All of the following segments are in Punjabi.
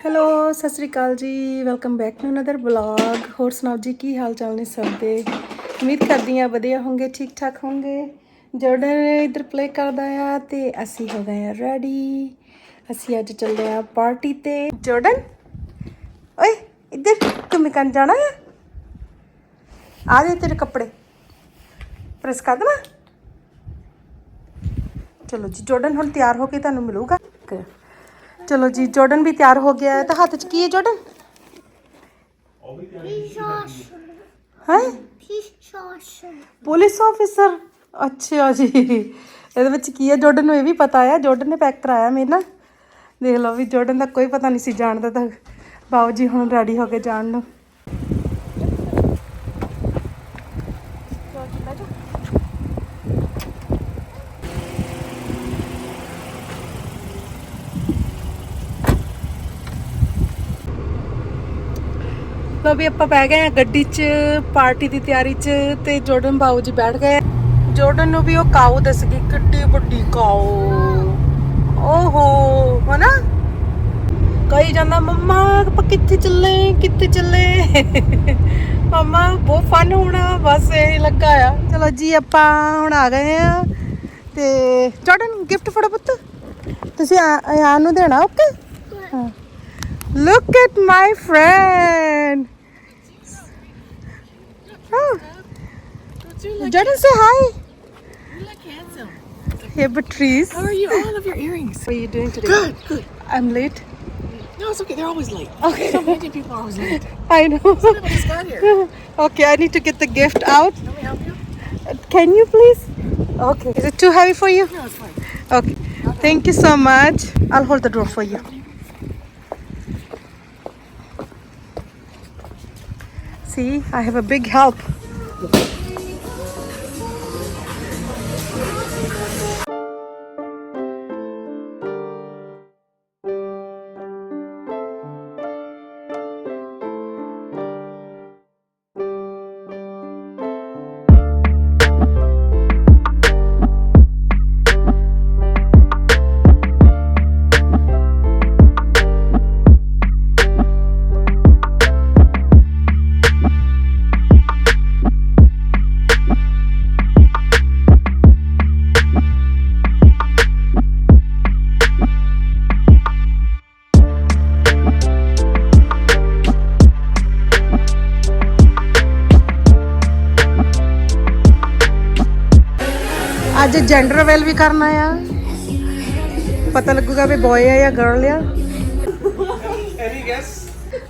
ਹੈਲੋ, ਸਤਿ ਸ੍ਰੀ ਅਕਾਲ ਜੀ। Welcome back to another blog ਹੋਰ ਸੁਣਾਓ ਜੀ, ਕੀ ਹਾਲ ਚਾਲ ਨੇ ਸਭ ਦੇ? ਉਮੀਦ ਕਰਦੀ ਹਾਂ ਵਧੀਆ ਹੋਗੇ ਠੀਕ ਠਾਕ ਹੋਗੇ ਜੋਰਡਨ ਇੱਧਰ ਪਲੇ ਕਰਦਾ ਆ ਤੇ ਅਸੀਂ ਹੋ ਗਏ ਆ ਰੈਡੀ ਅਸੀਂ ਅੱਜ ਚੱਲਦੇ ਆ ਪਾਰਟੀ ਤੇ। ਜੋਰਡਨ ਓਏ, ਇੱਧਰ, ਤੂੰ ਮਿਕਨ ਜਾਣਾ ਆ? ਆ ਦੇ ਤੇਰੇ ਕੱਪੜੇ। ਪ੍ਰੈਸ ਕਰ ਦੇਵਾਂ? ਚਲੋ ਜੀ ਜੋਰਡਨ ਹੁਣ ਤਿਆਰ ਹੋ ਕੇ ਤੁਹਾਨੂੰ ਮਿਲੂਗਾ। ਚਲੋ ਜੀ ਜੋਰਡਨ ਵੀ ਤਿਆਰ ਹੋ ਗਿਆ ਹੈ। ਤਾਂ ਹੱਥ 'ਚ ਕੀ ਹੈ ਜੋਰਡਨ? ਹੈ। Police officer? ਅੱਛਾ ਜੀ। ਇਹਦੇ ਵਿੱਚ ਕੀ ਹੈ? ਜੋਰਡਨ ਨੂੰ ਇਹ ਵੀ ਪਤਾ ਆ ਜੋਰਡਨ ਨੇ ਪੈਕ ਕਰਾਇਆ ਮੇਰੇ ਨਾਲ ਦੇਖ ਲਓ ਵੀ ਜੋਰਡਨ ਦਾ ਕੋਈ ਪਤਾ ਨਹੀਂ ਸੀ ਜਾਣਦਾ ਤਾਂ। ਬਾਊ ਜੀ ਹੁਣ ਰੈਡੀ ਹੋ ਕੇ ਜਾਣ ਨੂੰ। ਲੋ ਵੀ ਆਪਾਂ ਬਹਿ ਗਏ ਆ ਗੱਡੀ 'ਚ, ਪਾਰਟੀ ਦੀ ਤਿਆਰੀ 'ਚ, ਤੇ ਜੋਰਡਨ ਬਾਊ ਜੀ ਬੈਠ ਗਏ। ਜੋਰਡਨ ਨੂੰ ਵੀ ਉਹ ਕਾਊ ਦੱਸ ਗਈ ਕਿੱਡੀ ਵੱਡੀ ਕਾਊ। ਓਹੋ, ਹਨਾ? ਕਹੀ ਜਾਂਦਾ, ਮੰਮਾ, ਆਪਾਂ ਕਿੱਥੇ ਚੱਲੇ ਕਿੱਥੇ ਚੱਲੇ? ਮੰਮਾ, ਬਹੁਤ ਫਨ ਹੋਣਾ, ਬਸ ਇਹ ਲੱਗਾ ਆ। ਚਲੋ ਜੀ, ਆਪਾਂ ਹੁਣ ਆ ਗਏ ਆ। ਤੇ ਜੋਰਡਨ ਗਿਫਟ ਫੜੋ ਪੁੱਤ। ਤੁਸੀਂ ਆ ਨੂੰ ਦੇਣਾ ਓਕੇ ਹਾਂ। Look at my friend. Oh. Jordan, say hi. You look handsome. Here, but trees. How are you? I love your earrings. What are you doing today? Good, good. I'm late. No, it's okay. They're always late. Okay. So many people are always late. I know. I just got here. okay, I need to get the gift out. Let me help you. Can you please? Okay. Is it too heavy for you? No, it's fine. Okay. Thank you so much. I'll hold the door for you. See, I have a big help. ਅੱਜ ਜੈਂਡਰ ਵੈਲ ਵੀ ਕਰਨਾ ਆ ਪਤਾ ਲੱਗੂਗਾ ਵੀ ਬॉय ਆ ਜਾਂ ਗਰਲ ਆ Any guess?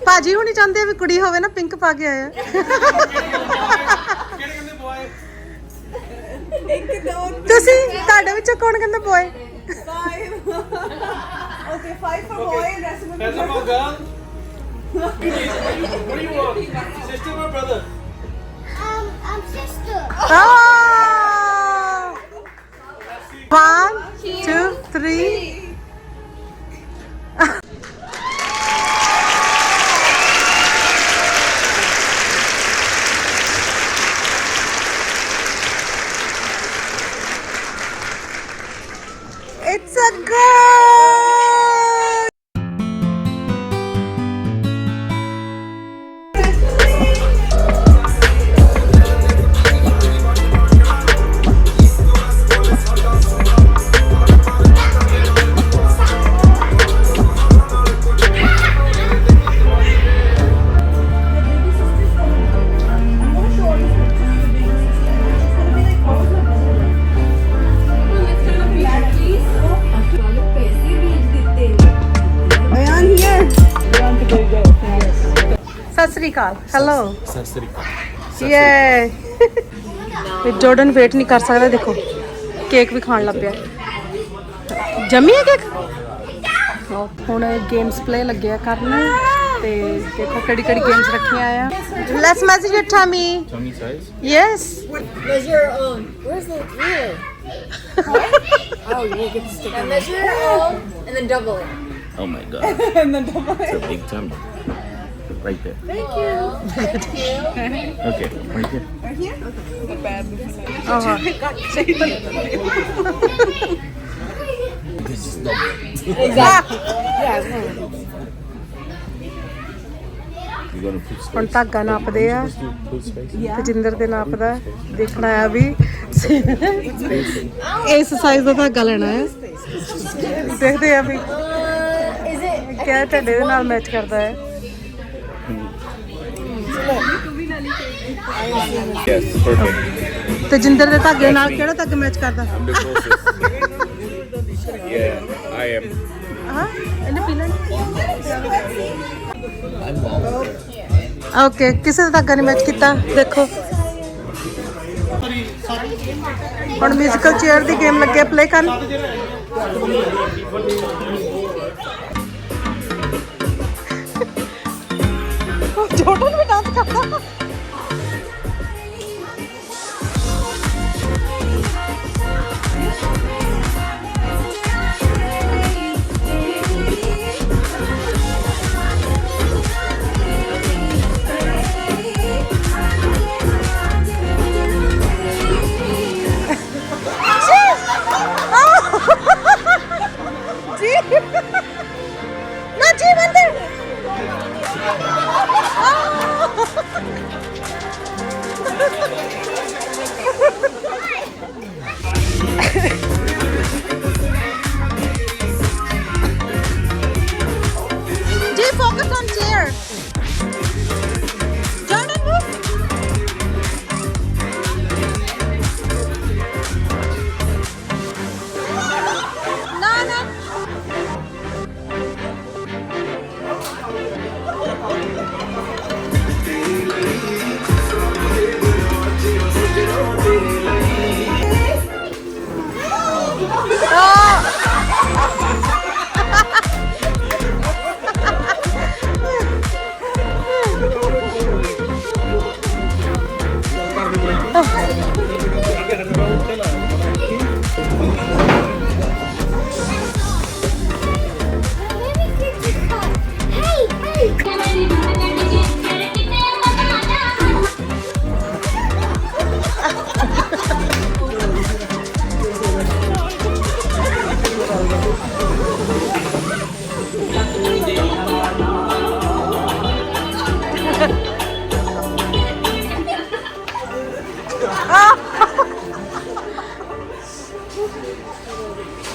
ਭਾਜੀ ਹੁਣੀ ਚਾਹੁੰਦੇ ਆ ਵੀ ਕੁੜੀ ਹੋਵੇ ਨਾ ਪਿੰਕ ਪਾ ਕੇ ਆਇਆ ਕਿਹੜੇ ਕਹਿੰਦੇ boy? ਤੁਸੀਂ ਤੁਹਾਡੇ ਵਿੱਚੋਂ ਕੌਣ ਕਹਿੰਦਾ boy That's about girl. What do you, what do you want? Sister or brother? reír. ਸ੍ਰੀ ਅਕਾਲ ਹੈਲੋ ਸਤਿ ਸ੍ਰੀ ਅਕਾਲ ਯੇ ਤੇ ਜਾਰਡਨ ਵੇਟ ਨਹੀਂ ਕਰ ਸਕਦਾ ਦੇਖੋ ਕੇਕ ਵੀ ਖਾਣ ਲੱਗ ਪਿਆ ਜੰਮੀ ਹੈ ਕੇਕ ਹੁਣ ਗੇਮਸ ਪਲੇ ਲੱਗਿਆ ਕਰਨ ਤੇ ਦੇਖੋ ਕਿਹੜੀ ਕਿਹੜੀ ਗੇਮਸ ਰੱਖੀਆਂ ਆ let's measure your tummy Tummy size? Yes Measure your own. Where's the ruler? oh, you get the sticker. And measure your own, and then double it. Oh my god. and then It's a big tummy. Right there. Thank you. Okay, right here. ਆਹਾ This is double. Yeah. You gonna put space? ਹੁਣ ਧਾਗਾ ਨਾਪਦੇ ਆ. ਤਜਿੰਦਰ ਦੇ ਨਾਪਦਾ ਦੇਖਣਾ ਆ ਵੀ ਇਸ ਸਾਈਜ਼ ਦਾ ਧਾਗਾ ਲੈਣਾ ਹੈ ਦੇਖਦੇ ਆ ਵੀ Uh, is it? ਕਿਆ ਢੱਡੇ ਦੇ ਨਾਲ ਮੈਚ ਕਰਦਾ ਹੈ Perfect. ਤਜਿੰਦਰ ਦੇ ਧਾਗੇ ਨਾਲ ਕਿਹੜਾ ਧਾਗਾ ਮੈਚ ਕਰਦਾ. ਹਾਂ ਇਹਨੇ. ਓਕੇ ਕਿਸੇ ਦਾ ਧਾਗਾ ਨਹੀਂ ਮੈਚ ਕੀਤਾ ਦੇਖੋ ਹੁਣ ਮਿਊਜ਼ੀਕਲ ਚੇਅਰ ਦੀ ਗੇਮ ਲੱਗੇ ਪਲੇ ਕਰਨ ਜੋੜਨ ਵੀ ਡਾਂਸ ਕਰਦਾ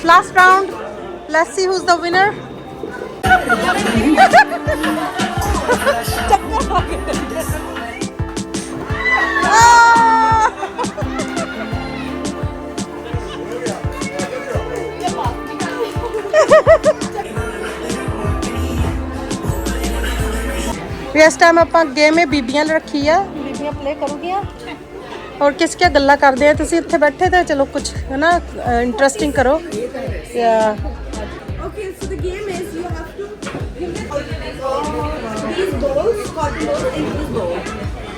Last round. Let's see who's the winner. Ah! ਵੀ ਇਸ ਟਾਈਮ ਆਪਾਂ ਗੇਮ ਇਹ ਬੀਬੀਆਂ ਲਈ ਰੱਖੀ ਆ ਬੀਬੀਆਂ ਪਲੇ ਕਰੂਗੀਆਂ ਔਰ ਕਿਸ ਕਿਆ ਗੱਲਾਂ ਕਰਦੇ ਆ ਤੁਸੀਂ ਇੱਥੇ ਬੈਠੇ ਤਾਂ ਚਲੋ ਕੁਝ ਹੈ ਨਾ ਇੰਟਰਸਟਿੰਗ ਕਰੋ ਯਾ Okay, so the game is you have to these balls, cotton balls, and these balls.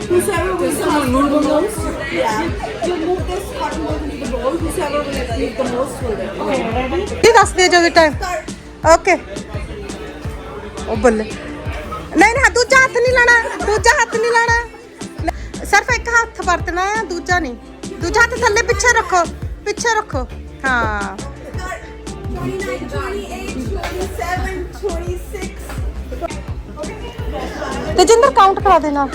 Whosoever wins the most balls, yeah, you move this cotton ball into the ball. Whosoever will leave the most will win. Okay, ready? ਕੀ ਦੱਸਦੇ ਜਦੋਂ ਟਾਈਮ ਓਕੇ ਉਹ ਬੱਲੇ ਨਹੀਂ ਨਹੀਂ ਦੂਜਾ ਹੱਥ ਨਹੀਂ ਲਾਣਾ ਦੂਜਾ ਹੱਥ ਨਹੀਂ ਲਾਣਾ ਸਿਰਫ ਇੱਕ ਹੱਥ ਵਰਤਣਾ ਹੈ ਦੂਜਾ ਨਹੀਂ। ਦੂਜਾ ਹੱਥ ਥੱਲੇ ਪਿੱਛੇ ਰੱਖੋ ਪਿੱਛੇ ਰੱਖੋ। ਹਾਂ। 29, 28, 27, 26. ਤੇਜਿੰਦਰ ਕਾਊਂਟ ਕਰਾ ਦੇਣਾ।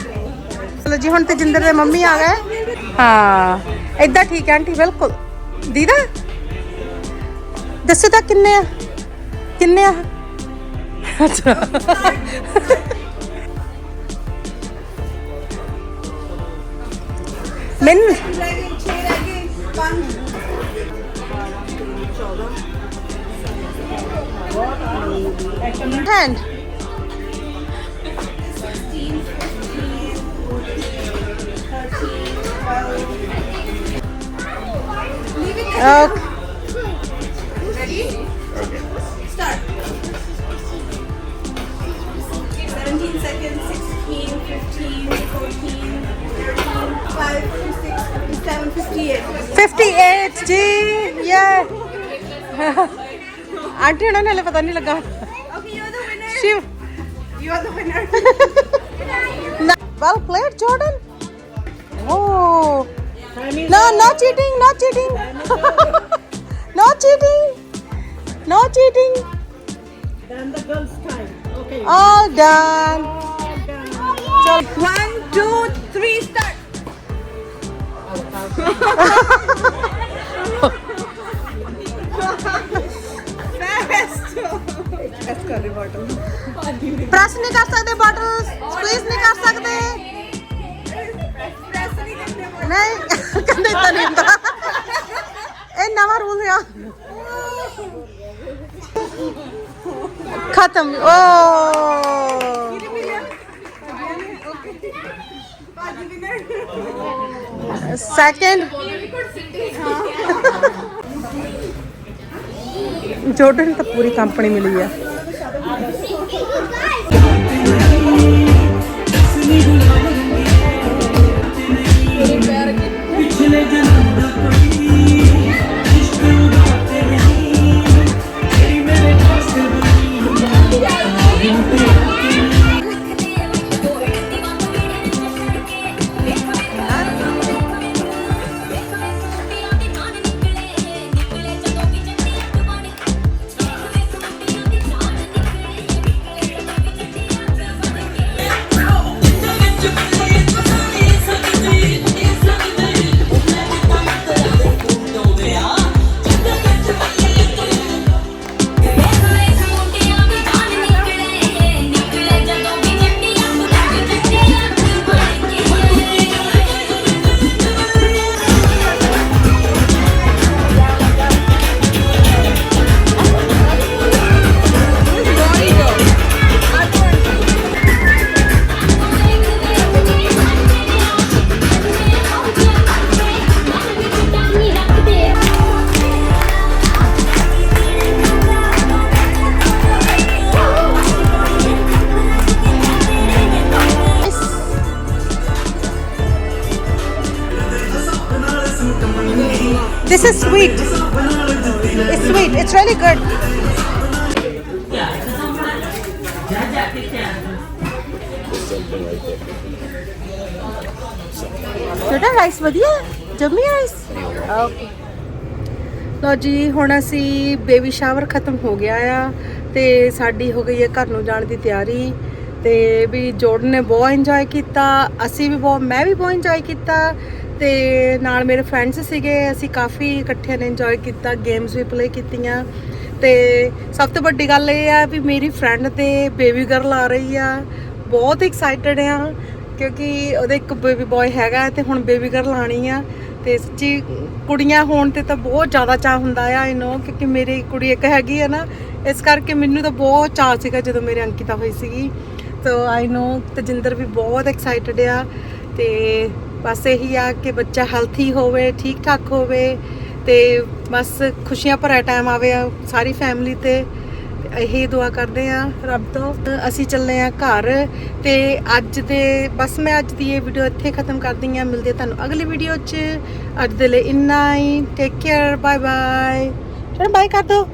ਚਲੋ ਜੀ ਹੁਣ ਤੇਜਿੰਦਰ ਦੇ ਮੰਮੀ ਆ ਗਏ। ਹਾਂ। ਏਦਾਂ ਠੀਕ ਹੈ ਆਂਟੀ ਬਿਲਕੁਲ। ਦੀਦਾ? ਦੱਸੋ ਤਾਂ ਕਿੰਨੇ ਆ? ਕਿੰਨੇ ਆ? ਅੱਛਾ। Men hand. Okay. ਆਂਟੀ ਉਹਨਾਂ ਨੇ ਹਲੇ ਪਤਾ ਨਹੀਂ ਲੱਗਾ Okay, you're the winner. Shiv You're the winner. well played jordan oh no no cheating no cheating no cheating no cheating Then the girls' time. Okay. all done Oh, ਚਲ One, two, three, start. Fast ਕਰ ਰਹੀ bottle. ਪ੍ਰੈਸ ਨਹੀਂ ਕਰ ਸਕਦੇ ਬਟਲ ਸਕਵੀਜ਼ ਨਹੀਂ ਕਰ ਸਕਦੇ। Press ਨਹੀਂ ਕਰਦੇ ਨਹੀਂ ਕਹਿੰਦੇ ਤਾਂ ਨਹੀਂ ਹੁੰਦਾ। ਇਹ ਨਵਾਂ ਰੂਲ ਆ। ਖਤਮ। ਓ. ਸੈਕਿੰਡ ਜੋਰਡਨ ਤਾਂ ਪੂਰੀ ਕੰਪਨੀ ਮਿਲੀ ਆ। Is sweet. It's sweet. It's really good. ਛੋਟਾ ਰਾਈਸ ਵਧੀਆ ਜੰਮੀ ਰਾਈਸ ਓਕੇ ਲੋ ਜੀ, ਹੁਣ ਅਸੀਂ ਬੇਬੀ ਸ਼ਾਵਰ ਖਤਮ ਹੋ ਗਿਆ ਆ ਤੇ ਸਾਡੀ ਹੋ ਗਈ ਹੈ ਘਰ ਨੂੰ ਜਾਣ ਦੀ ਤਿਆਰੀ ਤੇ ਵੀ ਜੋੜਨ ਨੇ ਬਹੁਤ ਇੰਜੋਏ ਕੀਤਾ, ਅਸੀਂ ਵੀ ਬਹੁਤ, ਮੈਂ ਵੀ ਬਹੁਤ ਇੰਜੋਏ ਕੀਤਾ ਤੇ ਨਾਲ ਮੇਰੇ ਫਰੈਂਡਸ ਸੀਗੇ, ਅਸੀਂ ਕਾਫੀ ਇਕੱਠਿਆਂ ਨੇ ਇੰਜੋਏ ਕੀਤਾ ਗੇਮਸ ਵੀ ਪਲੇ ਕੀਤੀਆਂ। ਤੇ ਸਭ ਤੋਂ ਵੱਡੀ ਗੱਲ ਇਹ ਆ ਵੀ ਮੇਰੀ ਫਰੈਂਡ ਤੇ ਬੇਬੀ ਗਰਲ ਆ ਰਹੀ ਆ। ਬਹੁਤ ਐਕਸਾਈਟਡ ਆ, ਕਿਉਂਕਿ ਉਹਦੇ ਇੱਕ ਬੇਬੀ ਬॉय ਹੈਗਾ ਤੇ ਹੁਣ ਬੇਬੀ ਗਰਲ ਆਣੀ ਆ। ਤੇ ਸੱਚੀ ਕੁੜੀਆਂ ਹੋਣ ਤੇ ਤਾਂ ਬਹੁਤ ਜ਼ਿਆਦਾ ਚਾਹ ਹੁੰਦਾ ਆ ਆਈ ਨੋ ਕਿਉਂਕਿ ਮੇਰੀ ਕੁੜੀ ਇੱਕ ਹੈਗੀ ਆ ਨਾ, ਇਸ ਕਰਕੇ ਮੈਨੂੰ ਤਾਂ ਬਹੁਤ ਚਾਹ ਸੀਗਾ ਜਦੋਂ ਮੇਰੇ ਅੰਕਿਤਾ ਹੋਈ ਸੀਗੀ। ਤੋ ਆਈ ਨੋ ਤਜਿੰਦਰ ਵੀ ਬਹੁਤ ਐਕਸਾਈਟਡ ਆ ਤੇ ਬਸ ਇਹੀ ਆ ਕਿ ਬੱਚਾ ਹੈਲਥੀ ਹੋਵੇ, ਠੀਕ ਠਾਕ ਹੋਵੇ ਤੇ ਬਸ ਖੁਸ਼ੀਆਂ ਭਰਿਆ ਟਾਈਮ ਆਵੇ ਸਾਰੀ ਫੈਮਿਲੀ ਤੇ। ਇਹੀ ਦੁਆ ਕਰਦੇ ਆ ਰੱਬ ਤੋਂ। ਅਸੀਂ ਚੱਲੇ ਆ ਘਰ ਤੇ ਅੱਜ ਦੇ, ਬਸ ਮੈਂ ਅੱਜ ਦੀ ਇਹ ਵੀਡੀਓ ਇੱਥੇ ਖਤਮ ਕਰਦੀ ਆ ਮਿਲਦੇ ਤੁਹਾਨੂੰ ਅਗਲੀ ਵੀਡੀਓ 'ਚ। ਅੱਜ ਦੇ ਲਈ ਇੰਨਾ ਹੀ। ਟੇਕ ਕੇਅਰ ਬਾਏ ਬਾਏ ਚਲੋ ਬਾਏ ਕਰ ਦੋ